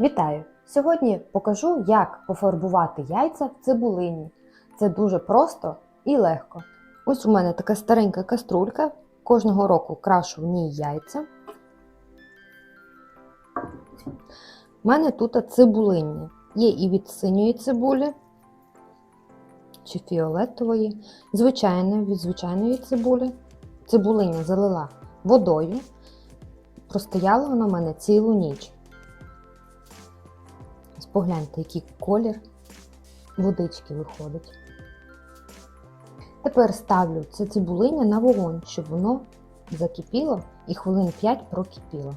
Вітаю! Сьогодні покажу, як пофарбувати яйця в цибулині. Це дуже просто і легко. Ось у мене така старенька каструлька. Кожного року крашу в ній яйця. У мене тут цибулиння. Є і від синьої цибулі, чи фіолетової, звичайна від звичайної цибулі. Цибулиня залила водою. Простояла вона в мене цілу ніч. Погляньте, який колір водички виходить. Тепер ставлю це цибулиня на вогонь, щоб воно закипіло і хвилин 5 прокипіло.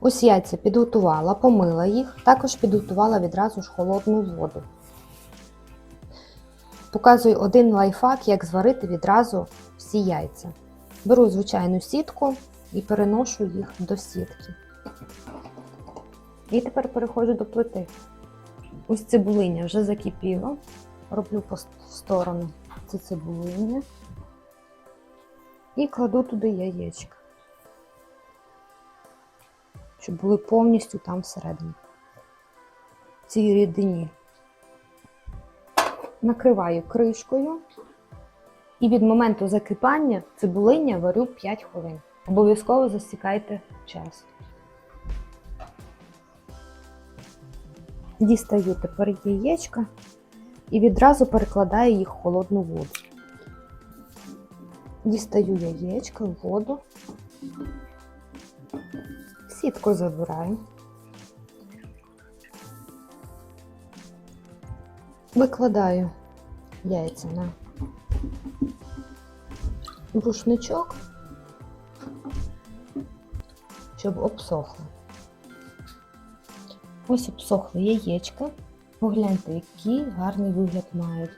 Ось яйця підготувала, помила їх, також підготувала відразу ж холодну воду. Показую один лайфхак, як зварити відразу всі яйця. Беру звичайну сітку і переношу їх до сітки. І тепер переходжу до плити. Ось цибулиня вже закипіла. Роблю по сторону це цибулиня. І кладу туди яєчка. Щоб були повністю там всередині. В цій рідині. Накриваю кришкою. І від моменту закипання цибулиня варю 5 хвилин. Обов'язково засікайте час. Дістаю тепер яєчка і відразу перекладаю їх в холодну воду. Дістаю яєчка воду, сітку забираю, викладаю яйця на рушничок, щоб обсохло. Ось обсохли яєчка. Погляньте, який гарний вигляд мають.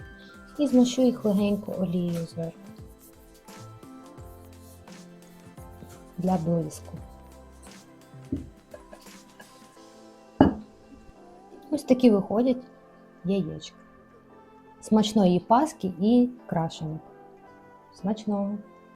І змащу їх легенько олією зверху. Для блиску. Ось такі виходять яєчка. Смачної паски і крашенок. Смачного!